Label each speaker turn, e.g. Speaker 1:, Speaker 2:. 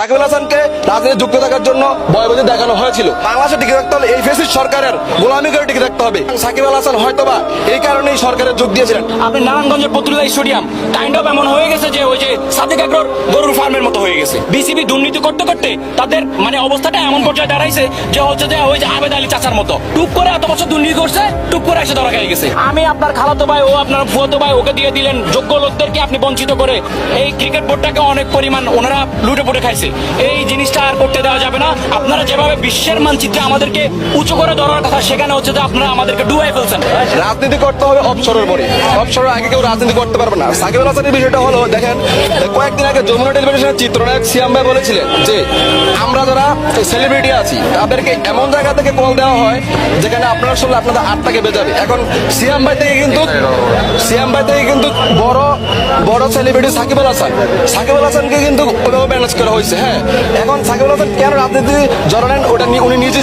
Speaker 1: সাকিবুল হাসানকে রাজনীতি যুক্ত থাকার জন্য বয়বতী দেখানো হয়েছিল। বাংলাদেশে টিকে থাকতে হলে এই ফেসিস সরকারের গোলামি করে টিকে থাকতে হবে। সাকিব আল হাসান হয়তোবা এই কারণেই সরকারের যোগ দিয়েছিলেন।
Speaker 2: আপনি নারায়ণগঞ্জের পত্রিকা স্টেডিয়াম কাইন্ড অফ এমন হয়ে গেছে যে ওই যে সাদিক আগ্রর গরুর ফার্মের মতো হয়ে গেছে। বিসিবি দুর্নীতি করতে করতে তাদের মানে অবস্থাটা এমন পর্যায়ে দাঁড়াইছে যে হচ্ছে যে ওই যে আবেদ আলী চাচার মতো। টুক করে এত বছর দুর্নীতি করছে টুক করে এসে ধরা খেয়ে গেছে। আমি আপনার খালাতো ভাই, ও আপনার ফুয়াতো ভাই, ওকে দিয়ে দিলেন। যোগ্য লোকদেরকে আপনি বঞ্চিত করে এই ক্রিকেট বোর্ডটাকে অনেক পরিমাণ ওনারা লুটে পুটে খাইছে। এই জিনিসটা আর করতে দেওয়া যাবে না। আপনারা যেভাবে বিশ্বের মানচিত্রে আমাদেরকে উঁচু করে ধরার কথা, সেখানে হচ্ছে যে আপনারা আমাদেরকে ডুবাই ফেলছেন।
Speaker 1: রাজনীতি করতে হবে অবসরের পরে অবসরের আগে কেউ রাজনীতি করতে পারবে না। সাকিব হাসানের বিষয়টা হলো, দেখেন কয়েকদিন আগে যমুনা টেলিভিশনের চিত্রনায়ক সিয়াম ভাই বলেছিলেন যে, আমরা যারা সেলিব্রিটি আছি, তাদেরকে এমন জায়গা থেকে কল দেওয়া হয়, যেখানে আপনার সঙ্গে আপনাদের আটটাকে বেজাবে। এখন সিয়াম ভাই থেকে কিন্তু সিয়াম ভাই থেকে কিন্তু বড় বড় সেলিব্রিটি সাকিব আল হাসান। সাকিব আল হাসানকে কিন্তু ওইভাবে ম্যানেজ করা হয়েছে হ্যাঁ। এখন সাকিব আল হাসান কেন রাজনীতি জড়ালেন, ওটা উনি নিজে।